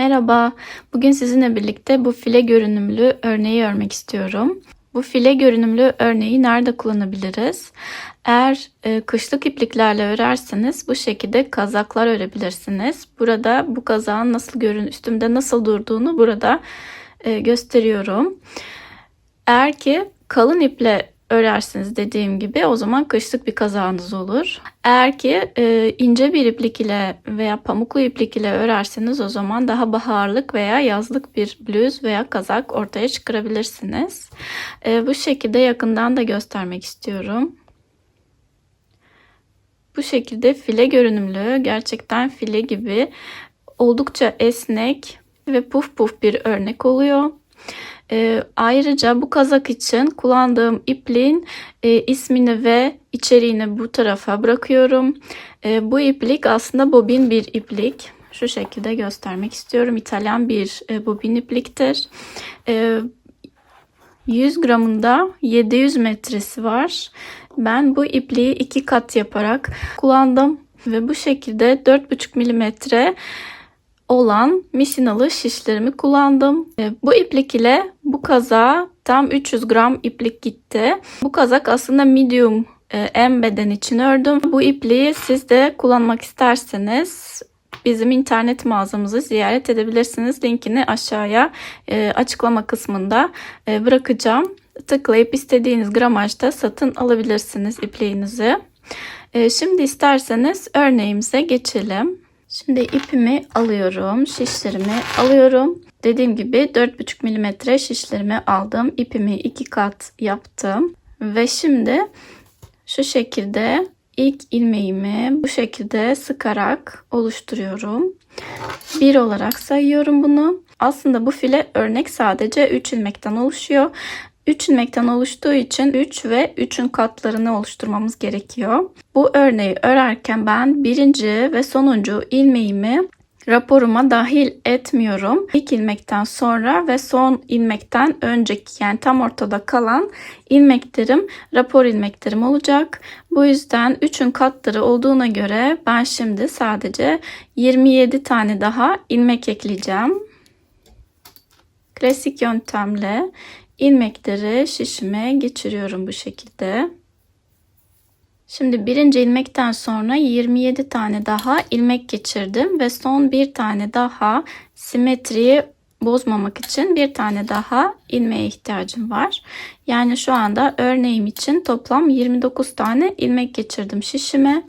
Merhaba, bugün sizinle birlikte bu file görünümlü örneği örmek istiyorum. Bu file görünümlü örneği nerede kullanabiliriz? Eğer e, kışlık ipliklerle örerseniz bu şekilde kazaklar örebilirsiniz. Burada bu kazağın nasıl görün üstümde nasıl durduğunu burada e, gösteriyorum. Eğer ki kalın iple örersiniz dediğim gibi o zaman kışlık bir kazağınız olur. Eğer ki e, ince bir iplik ile veya pamuklu iplik ile örerseniz o zaman daha baharlık veya yazlık bir bluz veya kazak ortaya çıkarabilirsiniz. E, bu şekilde yakından da göstermek istiyorum. Bu şekilde file görünümlü gerçekten file gibi oldukça esnek ve puf puf bir örnek oluyor. E, ayrıca bu kazak için kullandığım ipliğin e, ismini ve içeriğini bu tarafa bırakıyorum. E, bu iplik aslında bobin bir iplik. Şu şekilde göstermek istiyorum. İtalyan bir e, bobin ipliktir. E, 100 gramında 700 metresi var. Ben bu ipliği iki kat yaparak kullandım ve bu şekilde 4,5 milimetre olan misinalı şişlerimi kullandım. E, bu iplik ile bu kaza tam 300 gram iplik gitti. Bu kazak aslında medium e, M beden için ördüm. Bu ipliği siz de kullanmak isterseniz bizim internet mağazamızı ziyaret edebilirsiniz. Linkini aşağıya e, açıklama kısmında bırakacağım. Tıklayıp istediğiniz gramajda satın alabilirsiniz ipliğinizi. Şimdi isterseniz örneğimize geçelim. Şimdi ipimi alıyorum. Şişlerimi alıyorum. Dediğim gibi 4,5 milimetre şişlerimi aldım. İpimi iki kat yaptım. Ve şimdi şu şekilde ilk ilmeğimi bu şekilde sıkarak oluşturuyorum. Bir olarak sayıyorum bunu. Aslında bu file örnek sadece 3 ilmekten oluşuyor. 3 ilmekten oluştuğu için 3 ve 3'ün katlarını oluşturmamız gerekiyor. Bu örneği örerken ben birinci ve sonuncu ilmeğimi raporuma dahil etmiyorum. İlk ilmekten sonra ve son ilmekten önceki yani tam ortada kalan ilmeklerim rapor ilmeklerim olacak. Bu yüzden 3'ün katları olduğuna göre ben şimdi sadece 27 tane daha ilmek ekleyeceğim. Klasik yöntemle ilmekleri şişime geçiriyorum bu şekilde. Şimdi birinci ilmekten sonra 27 tane daha ilmek geçirdim ve son bir tane daha simetriyi bozmamak için bir tane daha ilmeğe ihtiyacım var. Yani şu anda örneğim için toplam 29 tane ilmek geçirdim şişime.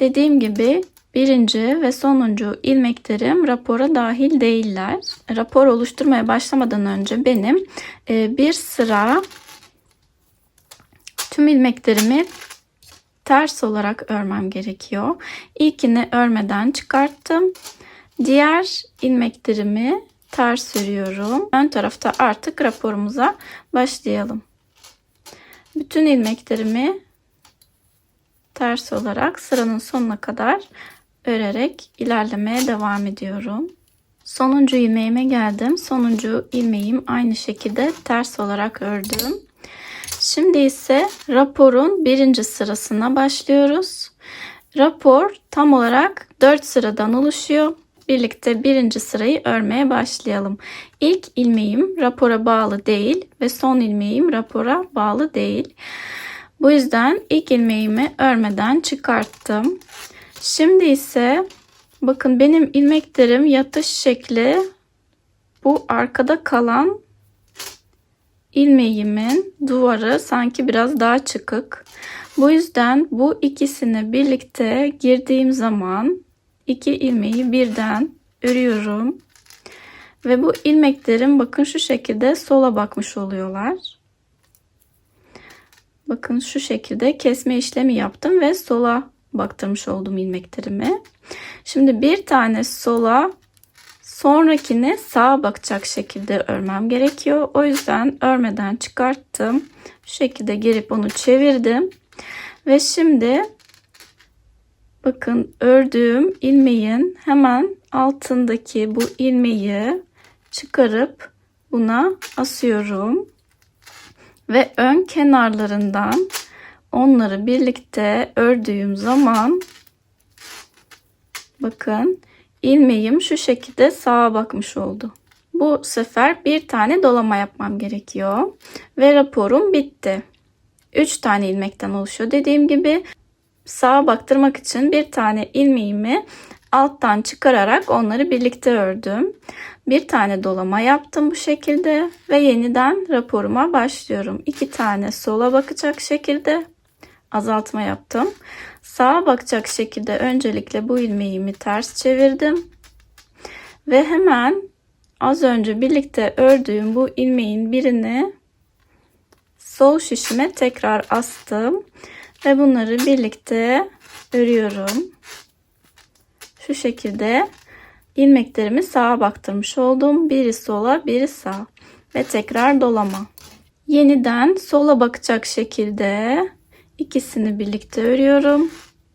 Dediğim gibi birinci ve sonuncu ilmeklerim rapora dahil değiller. Rapor oluşturmaya başlamadan önce benim e, bir sıra tüm ilmeklerimi ters olarak örmem gerekiyor. İlkini örmeden çıkarttım. Diğer ilmeklerimi ters örüyorum. Ön tarafta artık raporumuza başlayalım. Bütün ilmeklerimi ters olarak sıranın sonuna kadar örerek ilerlemeye devam ediyorum. Sonuncu ilmeğime geldim. Sonuncu ilmeğim aynı şekilde ters olarak ördüm. Şimdi ise raporun birinci sırasına başlıyoruz. Rapor tam olarak 4 sıradan oluşuyor. Birlikte birinci sırayı örmeye başlayalım. İlk ilmeğim rapora bağlı değil ve son ilmeğim rapora bağlı değil. Bu yüzden ilk ilmeğimi örmeden çıkarttım. Şimdi ise bakın benim ilmeklerim yatış şekli bu arkada kalan ilmeğimin duvarı sanki biraz daha çıkık. Bu yüzden bu ikisini birlikte girdiğim zaman iki ilmeği birden örüyorum. Ve bu ilmeklerim bakın şu şekilde sola bakmış oluyorlar. Bakın şu şekilde kesme işlemi yaptım ve sola baktırmış oldum ilmeklerimi. Şimdi bir tane sola sonrakini sağa bakacak şekilde örmem gerekiyor. O yüzden örmeden çıkarttım. Şu şekilde girip onu çevirdim. Ve şimdi bakın ördüğüm ilmeğin hemen altındaki bu ilmeği çıkarıp buna asıyorum. Ve ön kenarlarından onları birlikte ördüğüm zaman bakın ilmeğim şu şekilde sağa bakmış oldu. Bu sefer bir tane dolama yapmam gerekiyor. Ve raporum bitti. 3 tane ilmekten oluşuyor. Dediğim gibi sağa baktırmak için bir tane ilmeğimi alttan çıkararak onları birlikte ördüm. Bir tane dolama yaptım bu şekilde ve yeniden raporuma başlıyorum. İki tane sola bakacak şekilde azaltma yaptım. Sağa bakacak şekilde öncelikle bu ilmeğimi ters çevirdim. Ve hemen az önce birlikte ördüğüm bu ilmeğin birini sol şişime tekrar astım ve bunları birlikte örüyorum. Şu şekilde ilmeklerimi sağa baktırmış oldum. Biri sola, biri sağ ve tekrar dolama. Yeniden sola bakacak şekilde ikisini birlikte örüyorum.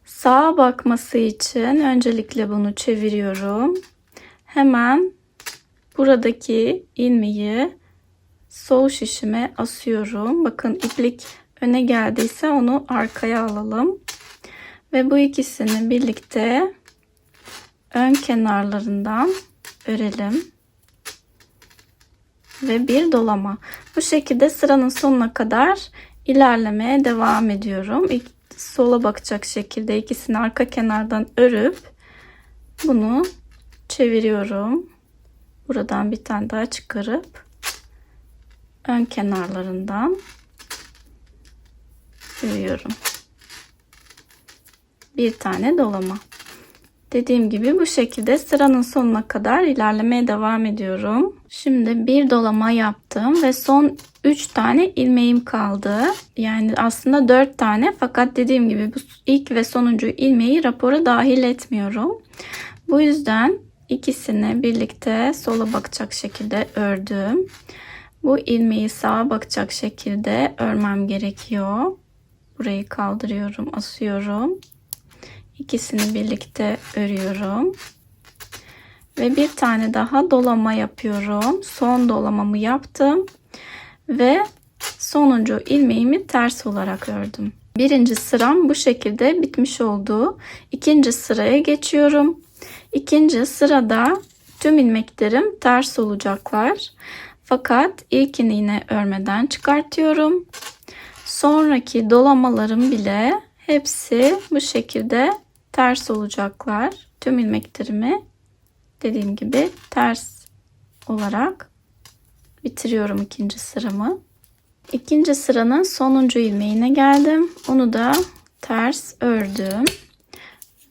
Sağa bakması için öncelikle bunu çeviriyorum. Hemen buradaki ilmeği sol şişime asıyorum. Bakın iplik öne geldiyse onu arkaya alalım. Ve bu ikisini birlikte ön kenarlarından örelim. Ve bir dolama. Bu şekilde sıranın sonuna kadar ilerlemeye devam ediyorum. İlk sola bakacak şekilde ikisini arka kenardan örüp bunu çeviriyorum. Buradan bir tane daha çıkarıp ön kenarlarından örüyorum. Bir tane dolama. Dediğim gibi bu şekilde sıranın sonuna kadar ilerlemeye devam ediyorum. Şimdi bir dolama yaptım ve son 3 tane ilmeğim kaldı. Yani aslında 4 tane fakat dediğim gibi bu ilk ve sonuncu ilmeği rapora dahil etmiyorum. Bu yüzden ikisini birlikte sola bakacak şekilde ördüm. Bu ilmeği sağa bakacak şekilde örmem gerekiyor. Burayı kaldırıyorum, asıyorum. İkisini birlikte örüyorum. Ve bir tane daha dolama yapıyorum. Son dolamamı yaptım. Ve sonuncu ilmeğimi ters olarak ördüm. Birinci sıram bu şekilde bitmiş oldu. İkinci sıraya geçiyorum. İkinci sırada tüm ilmeklerim ters olacaklar. Fakat ilkini yine örmeden çıkartıyorum. Sonraki dolamalarım bile hepsi bu şekilde ters olacaklar. Tüm ilmeklerimi dediğim gibi ters olarak bitiriyorum ikinci sıramı. İkinci sıranın sonuncu ilmeğine geldim. Onu da ters ördüm.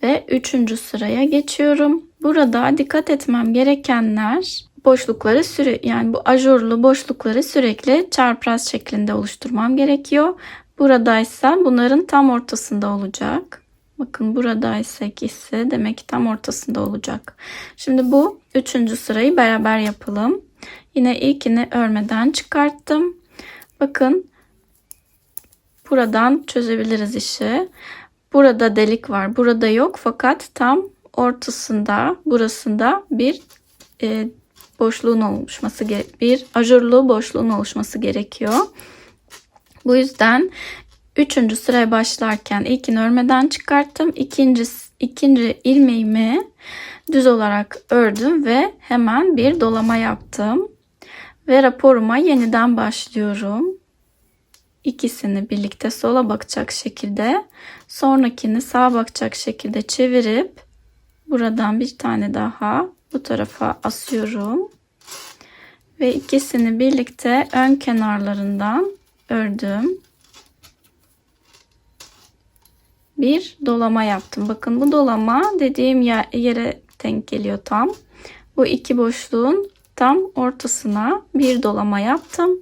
Ve üçüncü sıraya geçiyorum. Burada dikkat etmem gerekenler boşlukları süre yani bu ajurlu boşlukları sürekli çarpraz şeklinde oluşturmam gerekiyor. Buradaysa bunların tam ortasında olacak. Bakın buradaysa ise demek ki tam ortasında olacak. Şimdi bu üçüncü sırayı beraber yapalım. Yine ilkini örmeden çıkarttım. Bakın buradan çözebiliriz işi. Burada delik var. Burada yok fakat tam ortasında burasında bir e, boşluğun oluşması bir ajurlu boşluğun oluşması gerekiyor. Bu yüzden üçüncü sıraya başlarken ilkini örmeden çıkarttım. İkinci, ikinci ilmeğimi düz olarak ördüm ve hemen bir dolama yaptım. Ve raporuma yeniden başlıyorum. İkisini birlikte sola bakacak şekilde sonrakini sağa bakacak şekilde çevirip buradan bir tane daha bu tarafa asıyorum. Ve ikisini birlikte ön kenarlarından ördüm. Bir dolama yaptım. Bakın bu dolama dediğim yere denk geliyor tam. Bu iki boşluğun tam ortasına bir dolama yaptım.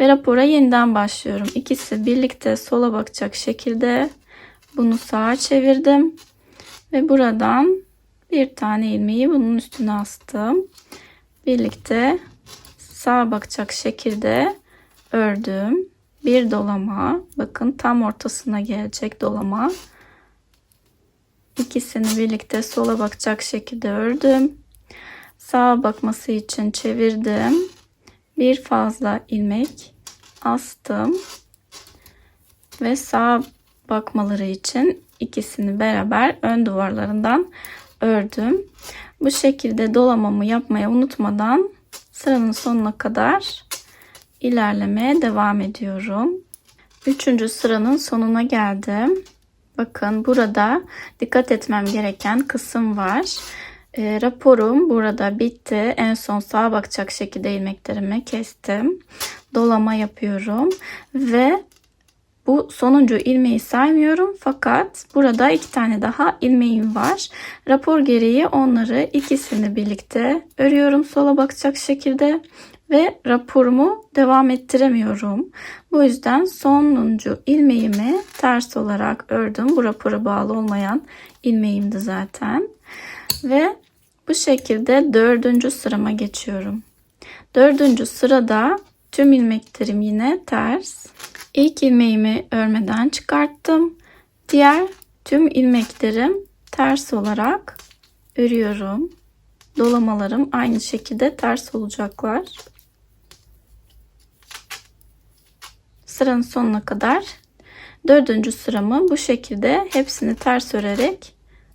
Ve rapora yeniden başlıyorum. İkisi birlikte sola bakacak şekilde bunu sağa çevirdim. Ve buradan bir tane ilmeği bunun üstüne astım. Birlikte sağa bakacak şekilde ördüm. Bir dolama. Bakın tam ortasına gelecek dolama. İkisini birlikte sola bakacak şekilde ördüm. Sağa bakması için çevirdim. Bir fazla ilmek astım. Ve sağa bakmaları için ikisini beraber ön duvarlarından ördüm. Bu şekilde dolamamı yapmaya unutmadan sıranın sonuna kadar ilerlemeye devam ediyorum. Üçüncü sıranın sonuna geldim. Bakın burada dikkat etmem gereken kısım var. E, raporum burada bitti. En son sağa bakacak şekilde ilmeklerimi kestim. Dolama yapıyorum ve bu sonuncu ilmeği saymıyorum fakat burada iki tane daha ilmeğim var. Rapor gereği onları ikisini birlikte örüyorum sola bakacak şekilde ve raporumu devam ettiremiyorum. Bu yüzden sonuncu ilmeğimi ters olarak ördüm. Bu rapora bağlı olmayan ilmeğimdi zaten. Ve bu şekilde dördüncü sırama geçiyorum. Dördüncü sırada tüm ilmeklerim yine ters. İlk ilmeğimi örmeden çıkarttım. Diğer tüm ilmeklerim ters olarak örüyorum. Dolamalarım aynı şekilde ters olacaklar. Sıranın sonuna kadar dördüncü sıramı bu şekilde hepsini ters örerek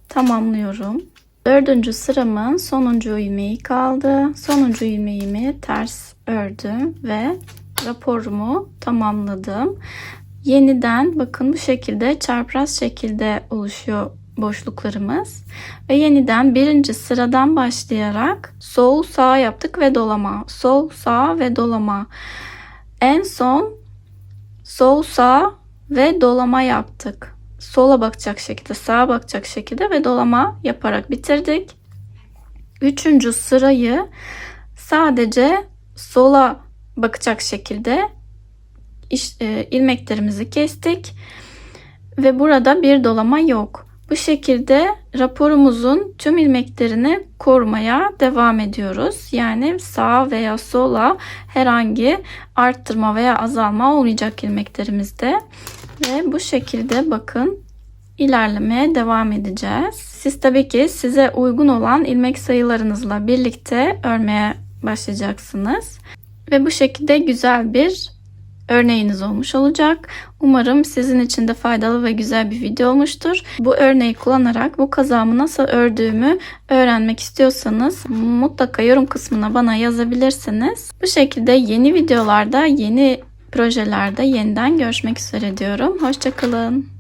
tamamlıyorum. Dördüncü sıramın sonuncu ilmeği kaldı. Sonuncu ilmeğimi ters ördüm ve raporumu tamamladım. Yeniden bakın bu şekilde çarpraz şekilde oluşuyor boşluklarımız. Ve yeniden birinci sıradan başlayarak sol sağ yaptık ve dolama. Sol sağ ve dolama. En son sol sağ ve dolama yaptık. Sola bakacak şekilde sağa bakacak şekilde ve dolama yaparak bitirdik. Üçüncü sırayı sadece sola bakacak şekilde e, ilmeklerimizi kestik ve burada bir dolama yok. Bu şekilde raporumuzun tüm ilmeklerini korumaya devam ediyoruz. Yani sağa veya sola herhangi arttırma veya azalma olmayacak ilmeklerimizde. Ve bu şekilde bakın ilerlemeye devam edeceğiz. Siz tabii ki size uygun olan ilmek sayılarınızla birlikte örmeye başlayacaksınız. Ve bu şekilde güzel bir örneğiniz olmuş olacak. Umarım sizin için de faydalı ve güzel bir video olmuştur. Bu örneği kullanarak bu kazağımı nasıl ördüğümü öğrenmek istiyorsanız mutlaka yorum kısmına bana yazabilirsiniz. Bu şekilde yeni videolarda, yeni projelerde yeniden görüşmek üzere diyorum. Hoşçakalın.